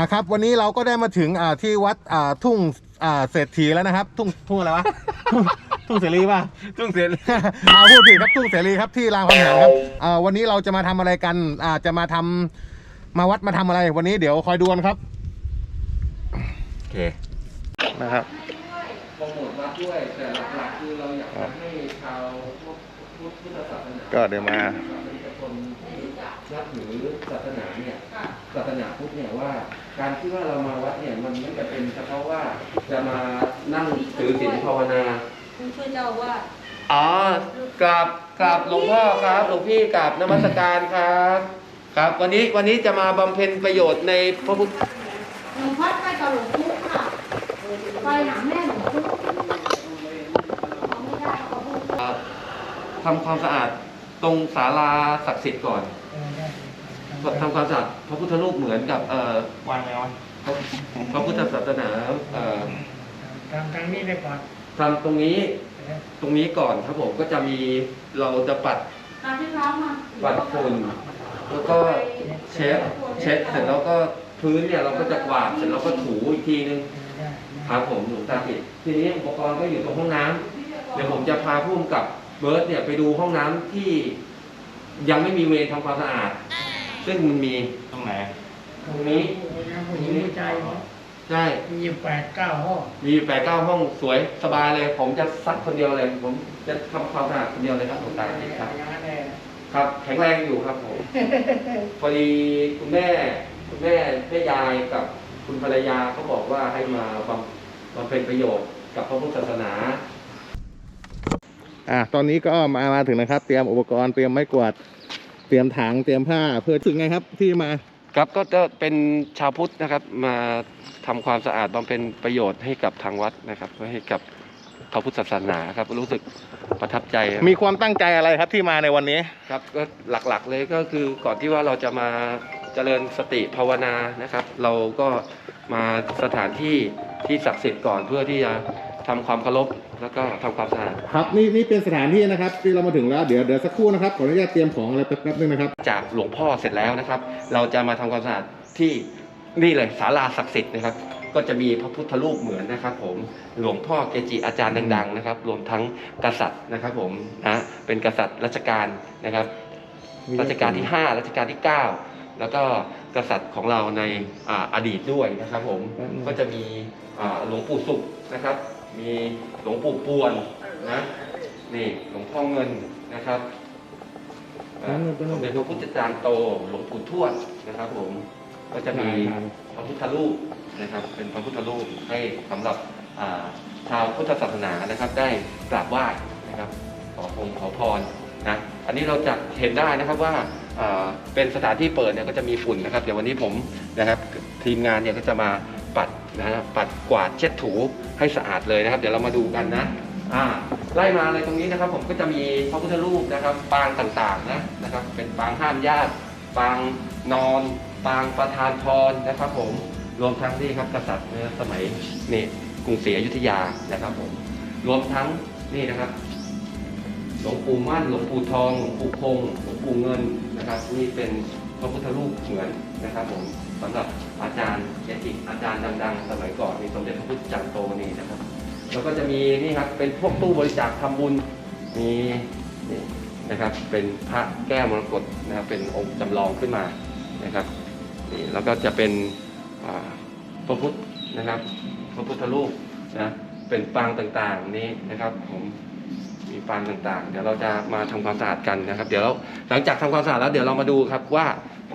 อ่าครับ วันนี้เราก็ได้มาถึงอ่าที่วัดอ่าทุ่งอ่าเศรษฐีแล้วนะครับ ทุ่งทุ่งอะไรวะทุ่งทุ่งเสรีป่ะทุ่งเสร็จอาพูดถึงครับทุ่งเสรีครับที่รามคำแหงครับอ่าวันนี้เราจะมาทำอะไรกันอ่าจะมาทำมาวัดมาทำอะไร วันนี้เดี๋ยวคอยดูกันครับโอเค นะครับ โปรโมทวัดด้วยแต่หลักๆคือเราอยากจะให้ชาวพุทธศาสนา ก็เดี๋ยวมารับถือศาสนาเนี่ยศาสนาพุทธเนี่ยว่า การที่ว่าเรามาวัดเนี่ยมันไม่จำเป็นเฉพาะว่าจะมานั่งถือศีลภาวนาคุณช่วยเจ้าว่าอ๋อกราบกราบหลวงพ่อครับหลวงพี่กราบนมัสการครับ ครับ วันนี้วันนี้จะมาบำเพ็ญประโยชน์ในพระพุทธหลวงพ่อไปกับหลวงพุกค่ะไปหาแม่หลวงพุกไม่ไทำความสะอาดตรงศาลาศักดิ์สิทธิ์ก่อนทำความสะอาดพระพุทธรูปเหมือนกับเอ่อวางไงวะพระพระพุทธศาสนาเอ่อทำทางนี้ไปก่อนทำตรงนี้ตรงนี้ก่อนครับผมก็จะมีเราจะปัดตามที่ร้องมาปัดฝุ่นแล้วก็เช็ดเช็ดเสร็จแล้วก็พื้นเนี่ยเราก็จะกวาดเสร็จแล้วก็ถูอีกทีนึงครับผมหลวงตาปิดทีนี้อุปกรณ์ก็อยู่ตรงห้องน้ำเดี๋ยวผมจะพาผู้กำกับ เบิร์ตเนี่ยไปดูห้องน้ำที่ยังไม่มีเวรทำความสะอาด ซึ่งมันมีตรงไหนตรงนี้ผู้หญิงผู้ชายเหรอใช่มีอยู่แปดเก้าห้องมีอยู่แปดเก้าห้องสวยสบายเลย ผมจะซักคนเดียวเลย ผมจะทำความสะอาดคนเดียวเลยครับหลวงตาปิดครับ อย่างนั้นแหละครับ แข็งแรงอยู่ครับผม พอดีคุณแม่คุณแม่แม่ยายกับคุณภรรยาเขาบอกว่าให้มาบำบำเพ็ญประโยชน์กับพระพุทธศาสนา อ่าตอนนี้ก็มามาถึงนะครับ เตรียมอุปกรณ์เตรียมไม้กวาดเตรียมถังเตรียมผ้า เพื่อถึงไงครับที่มา ครับก็จะเป็นชาวพุทธนะครับ มาทำความสะอาดบำเพ็ญประโยชน์ให้กับทางวัดนะครับให้กับพระพุทธศาสนาครับ รู้สึกประทับใจครับมีความตั้งใจอะไรครับที่มาในวันนี้ ครับก็หลักๆเลยก็คือก่อนที่ว่าเราจะมาเจริญสติภาวนานะครับ เราก็มาสถานที่ที่ศักดิ์สิทธิ์ก่อนเพื่อที่จะ ทำความเคารพแล้วก็ทำความสะอาดครับนี่นี่เป็นสถานที่นะครับที่เรามาถึงแล้วเดี๋ยวเดี๋ยวสักครู่นะครับขออนุญาตเตรียมของอะไรแป๊บๆนึงนะครับ จากหลวงพ่อเสร็จแล้วนะครับ เราจะมาทำความสะอาดที่นี่เลยศาลาศักดิ์สิทธิ์นะครับ ก็จะมีพระพุทธรูปเหมือนนะครับ ผมหลวงพ่อเกจิอาจารย์ดัง ๆ นะครับ รวมทั้งกษัตริย์นะครับ ผมนะเป็นกษัตริย์รัชกาลนะครับรัชกาลที่ 5 รัชกาลที่ 9 แล้วก็กษัตริย์ของเราในอาอดีตด้วยนะครับ ผมอืมก็จะมีอ่าหลวงปู่สุขนะครับ มีหลวงปู่ปวนนะนี่หลวงพ่อเงินนะครับอ่าสมเด็จพระพุทธจารย์โตหลวงปู่ทวดนะครับ ผมก็จะมีพระพุทธรูปนะครับ เป็นพระพุทธรูปให้สำหรับอ่าชาวพุทธศาสนานะครับ ได้กราบไหว้นะครับ ขอพงขอพรนะอันนี้เราจะเห็นได้นะครับว่าอ่าเป็นสถานที่เปิดเนี่ยก็จะมีฝุ่นนะครับ เดี๋ยววันนี้ผมนะครับ ทีมงานเนี่ยก็จะมา ปัดนะฮะปัดกวาดเช็ดถูให้สะอาดเลยนะครับ เดี๋ยวเรามาดูกันนะอ่าไล่มาเลยตรงนี้นะครับ ผมก็จะมีพระพุทธรูปนะครับ ปางต่างๆนะนะครับ เป็นปางห้ามญาติปางนอนปางประธานพรนะครับผมรวมทั้งนี่ครับกษัตริย์สมัยนี่กรุงศรีอยุธยานะครับผมรวมทั้งนี่นะครับหลวงปู่มั่นหลวงปู่ทองหลวงปู่คงหลวงปู่เงินนะครับ นี่เป็นพระพุทธรูปเหมือนนะครับผมสำหรับ อาจารย์เกจิอาจารย์ดังๆ สมัยก่อนมีสมเด็จพระพุทธจารโตนี่นะครับ แล้วก็จะมีนี่ครับเป็นพวกตู้บริจาคทำบุญมีนี่นะครับเป็นพระแก้วมรกตนะครับเป็นองค์จำลองขึ้นมานะครับนี่แล้วก็จะเป็นพระพุทธนะครับพระพุทธรูปนะเป็นปางต่างๆนี้นะครับผมมีปางต่างๆ เดี๋ยวเราจะมาทำความสะอาดกันนะครับ เดี๋ยวหลังจากทำความสะอาดแล้วเดี๋ยวเรามาดูครับว่า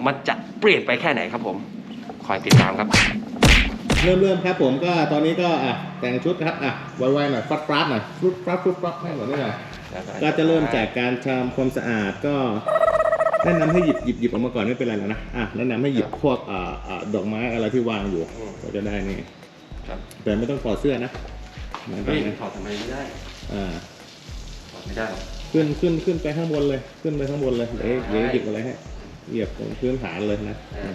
มันจะเปลี่ยนไปแค่ไหนครับผม คอยติดตามครับ เริ่มเริ่มครับผมก็ตอนนี้ก็อะแต่งชุดครับอะไวๆหน่อยฟัดฟาดหน่อยฟุดฟัดฟุดฟัดให้หมดนี่หน่อยก็จะเริ่มจากการทำความสะอาดก็แนะนำให้หยิบหยิบหยิบออกมาก่อนไม่เป็นไรหรอกนะอะแนะนำให้หยิบพวกอ่าอ่าดอกไม้อะไรที่วางอยู่อืม ก็จะได้นี่ครับแต่ไม่ต้องถอดเสื้อนะไม่ต้อเฮ้งยนะถอดทำไมไม่ได้อ่าถอดไม่ได้หรอกถขึ้นขึ้นขึ้นไปข้างบนเลย ขึ้นไปข้างบนเลยเดี๋ยวเดี๋ยวหยิบอะไรให้เหยียบตรงพื้นฐานเลยนะ อ่า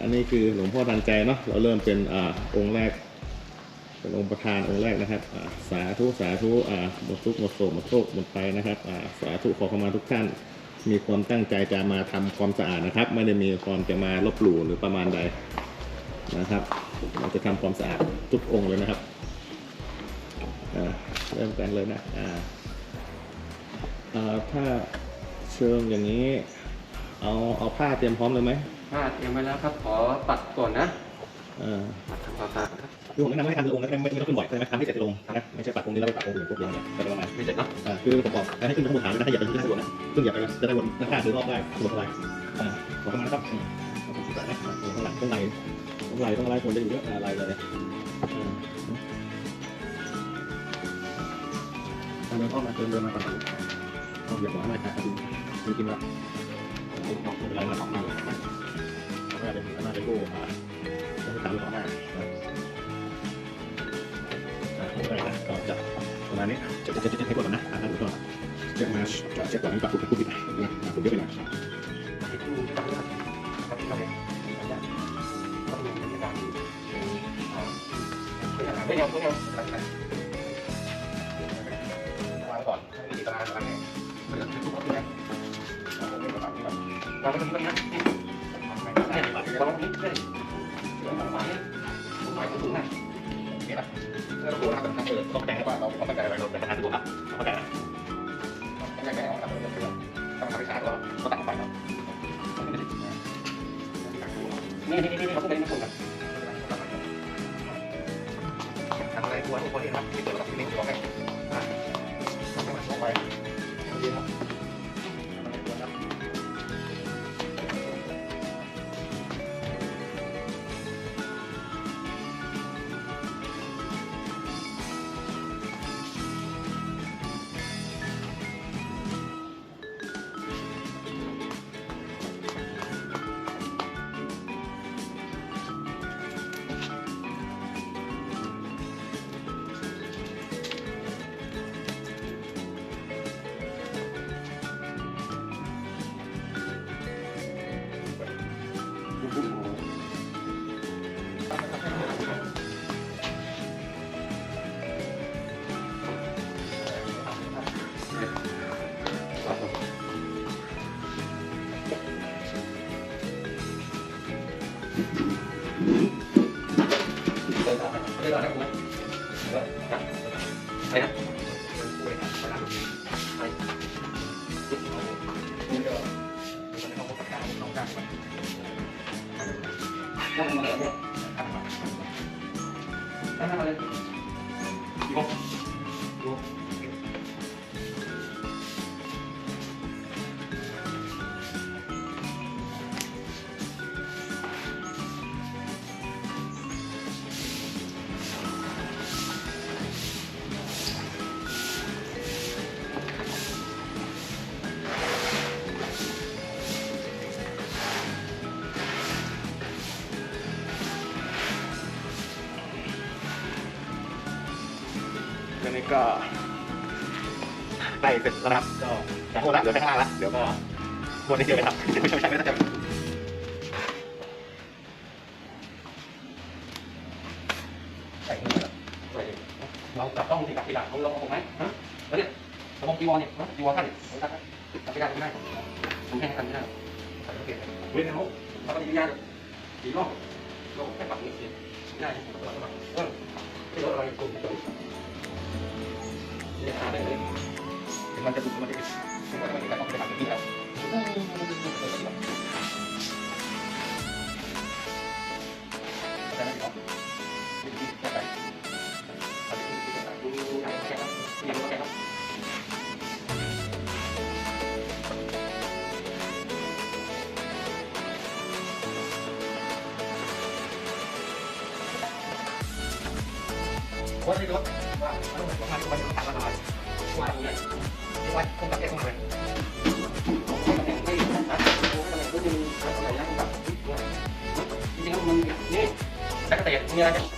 อันนี้คือหลวงพ่อทันใจเนาะเราเริ่มเป็นอ่าองค์แรก เป็นองค์ประธานองค์แรกนะครับอ่าสาธุสาธุอ่าหมดทุกข์หมดโศกหมดโชคหมดไปนะครับอ่าสาธุขอเข้ามาทุกท่าน มีความตั้งใจจะมาทำความสะอาดนะครับ ไม่ได้มีความจะมาลบหลู่หรือประมาณใดนะครับ เราจะทำความสะอาดทุกองค์เลยนะครับอ่าเริ่มกันเลยนะอ่าอ่าถ้าเชิงอย่างนี้ เอาเอาผ้าเตรียมพร้อมเลยไหมผ้าเตรียมไว้แล้วครับ ขอปัดก่อนนะอ่าปัดทำความสะอาดก่อนครับคือผมแนะนำให้ทำคือองค์นั้นไม่ไม่ต้องขึ้นบ่อยใช่ไหมทำให้เสร็จลงนะไม่ใช่ปัดองค์นี้แล้วไปปัดองค์อื่นพวกเดียวเนี่ยจะประมาณไม่เสร็จเนาะอ่าคือผมบอกให้ขึ้นข้างบนฐานนะถ้าอยากจะขึ้นข้างบนนะขึ้นอยากไปจะได้วนหน้าข้างหรือรอบได้สะดวกสบายอ่าขอเข้ามานะครับอืมขอบคุณครับนะข้างหลังข้างในข้างในข้างในควรจะอยู่เยอะอะไรเลยอืมเดินเข้ามาเดินเดินมาก่อนเอาเหยียบหัวให้ครับดูดูกินละ ไม่เป็นไรมาสองหน้าเลยเอาไม่ได้เป็นหน้าเป็นโก้อ่าต้องตามสองหน้าอ่าไม่เป็นไรนะก็จะประมาณนี้จะจะจะจะให้กดก่อนนะอ่านดูก่อนเช็คมาเช็คก่อนนี่ปรับปุ๊บปุ๊บปิดนะอ่าผมเยอะไปหน่อยไม่เอาไม่เอา นนะนี่ไม่ได้เราปรับเรานี่ได้เราหมายหมายถึงไหนนี่นะเรื่องตัวนะครับเอะไรเราแต่งทางตัวครับต้องแต่งนะต้องแต่งให้ออกครับต้องทำให้ขาดก่อนต้องแต่งไปเนาะนี่นี่นี่เขาต้อด้นะคุณครับที่เกิดกับที่นี่ตัวไงอ่าทำให้มันเข้าไปดีครับ ทีนี้ก็ใกล้เสร็จแล้วนะครับก็จะโทษละเหลือแค่ข้างล่างละเดี๋ยวก็บนนี้เดี๋ยวไปทำไม่ใช่ไม่ใช่ไม่ใช่ใส่ขึ้นมาแล้วเราจับต้องที่กับที่หลังของเราผมไหมฮะแล้วเนี่ยสมองจีวรเนี่ยจีวรท่านเนี่ยตัดตัดไม่ได้ไม่ได้ผมแค่ทำไม่ได้ใส่โอเคเว้ยเขาเราก็ดียากสี่รอบเราแค่ปรับนิดเดียวได้เออไม่ลดอะไรกลุ่มที่สุดเนี่ยหาเลยมันจะดูมันจะมันจะต้องไปทำที่แล้วแต่ไม่ต้องแค่ไปดูดูทางแค่นั้นนี่ก็แค่นั้นว่าที่รถว่าต้องเหมือนปราอไม่ตรงไหนที่ว่าคงกับแค่ตรงไหนไม่นะก็จะมีอะไรนะแบบจริงๆแล้วมั นนี่แบ็ คเตจมีอ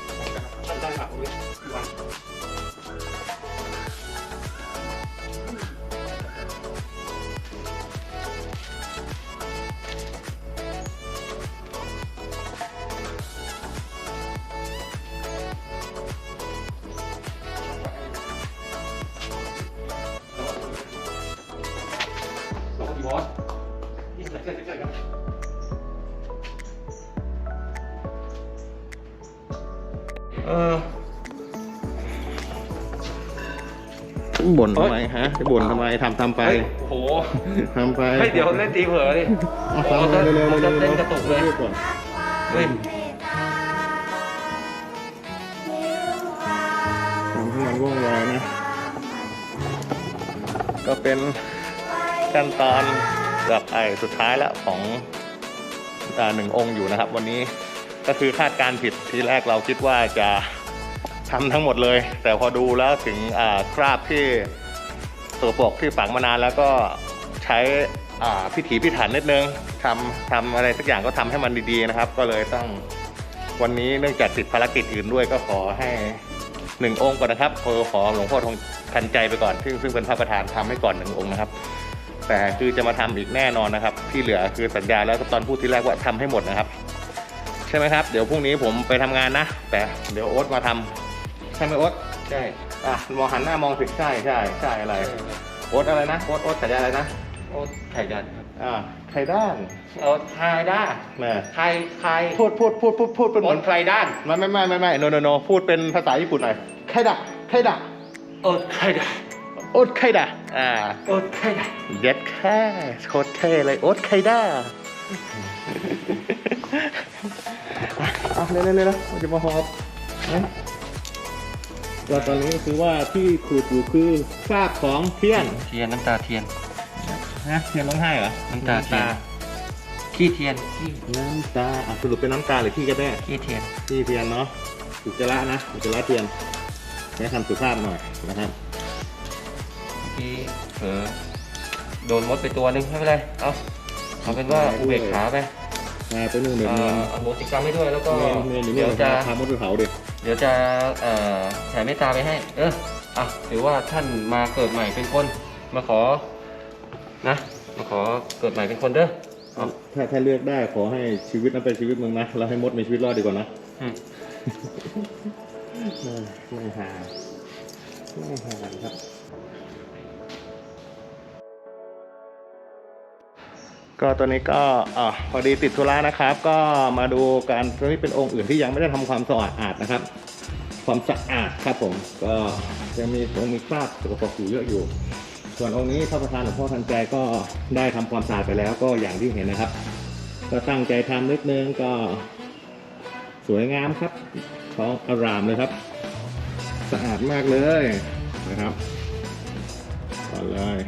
บ่นทำไมฮะจะบ่นทำไมทำทำไป เฮ้ยโอ้โหทำไปเฮ้ยเดี๋ยวเล่นตีเผลอดิเอาโอ้ทำโหเร็วๆเอาเร็วจะๆเต้เร็นวกระตุกเลยรีบก่อนเฮ้ยทำให้มันว่องไวนะ ก็เป็นขั้นตอนเกือบไอสุดท้ายแล้วของอ่าหนึ่งองค์อยู่นะครับ วันนี้ก็คือคาดการณ์ผิดทีแรกเราคิดว่าจะ ทำทั้งหมดเลย แต่พอดูแล้วถึงอ่าคราบที่ตัวปกที่ฝังมานานแล้วก็ใช้อ่าพิถีพิถันนิดนึงทำทำอะไรสักอย่างก็ทำให้มันดีๆนะครับ ก็เลยต้องวันนี้เนื่องจากติดภารกิจอื่นด้วยก็ขอให้หนึ่งองค์ก่อนนะครับขอขอหลวงพ่อทองทันใจไปก่อน ซึ่งซึ่งเป็นพระประธานทำให้ก่อนหนึ่งองค์นะครับ แต่คือจะมาทำอีกแน่นอนนะครับ ที่เหลือคือสัญญาแล้วตอนพูดที่แรกว่าทำให้หมดนะครับ ใช่ไหมครับ เดี๋ยวพรุ่งนี้ผมไปทำงานนะ แต่เดี๋ยวโอ๊ตมาทำ ใช่ไหมโอ๊ตใช่อะมองหันหน้ามองสิใช่ใช่ใช่อะไรโอ๊ตอะไรนะโอ๊ตโอ๊ตฉายาอะไรนะโอ้ไข่ดันครับอ่าไข่ด้านเออไข่ด้าแม่ไข่ไข่พูดพูดพูดพูดพูดเป็นเหบมือนนไข่ด้านไม่ไม่ไม่ไม่ไม่โนโนโนพูดเป็นภาษาญี่ปุ่นหน่อยไข่ดะไข่ดะเออไข่ด้าโอ๊ตไข่ดะอ่าเออไข่ด้าเย็ดแค่โคตรเท่เลยโอ๊ตไคด้าเอาเร็วๆเร็วๆเราจะมาหอบนะ เราตอนนี้คือว่าที่ขูดอยู่คือคราบของเทียนเทียนน้ำตาเทียนนะเทียนร้องไห้เหรอน้ำตาเทียนขี้เทียนขี้น้ำตาอะสรุปเป็นน้ำตาหรือขี้กันแน่ขี้เทียนขี้เทียนเนาะอุจจาระนะอุจจาระเทียนใช้คำสุภาพหน่อยนะครับเมื่อกี้เผลอโดนมดไปตัวหนึงไม่เป็นไรเอาเอาเป็นว่าอุเบกขาไปมาไปนู่นเดี๋ยวเอ่เนียนออโหสิกรรมให้ด้วยแล้วก็เนียนเนียนอยู่นี่เดี๋ยวจะพามดไปเผาดิเดี๋ยวจะเอ่อแผ่เมตตาไปให้ เอออะถือว่าท่านมาเกิดใหม่เป็นคน มาขอ นะ มาขอเกิดใหม่เป็นคนเด้อเอาถ้าถ้าเลือกได้ขอให้ชีวิตนั้นเป็นชีวิตมึงนะแล้วให้มดมีชีวิตรอดดีกว่านะอืมไม่ไม่หาไม่หาครับ ก็ตัวนี้ก็อพอดีติดธุระนะครับ ก็มาดูการตัวนี้เป็นองค์อื่นที่ยังไม่ได้ทำความสะอาดนะครับ ความสะอาดครับผม ก็ยังมีองค์มีคราบสกปรกอยู่เยอะอยู่ ส่วนองค์นี้พระประธานหลวงพ่อทันใจก็ได้ทำความสะอาดไปแล้วก็อย่างที่เห็นนะครับ ก็ตั้งใจทำนิดนึงก็สวยงามครับท้องอารามเลยครับ สะอาดมากเลยนะครับก่อนเลย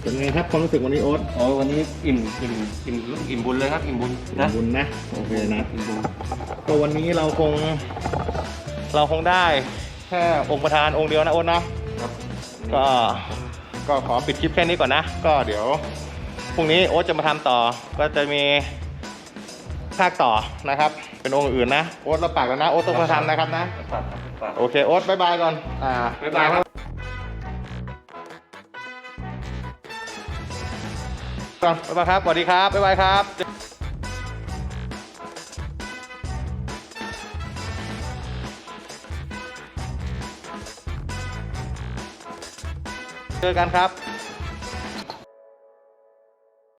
เป็นไงครับความรู้สึกวันนี้โอ๊ตโอ้ยวันนี้อิ่มอิ่มอิ่มอิ่มบุญเลยครับ อิ่มบุญนะบุญนะโอเคนะอิ่มบุญก็วันนี้เราคง เราคงได้แค่องค์ประธานองค์เดียวนะโอ๊ตนะครับก็ก็ขอปิดคลิปแค่นี้ก่อนนะ ก็เดี๋ยวพรุ่งนี้โอ๊ตจะมาทำต่อ ก็จะมีภาคต่อนะครับ เป็นองค์อื่นนะ โอ๊ตเราปากแล้วนะ โอ๊ตต้องมาทำนะครับนะฝากฝากโอเค โอ๊ตบายบายก่อน อ่าบ๊ายบายครับ ก่อนบ๊ายบายครับสวัสดีครับบ๊ายบายครับเจอกันครับ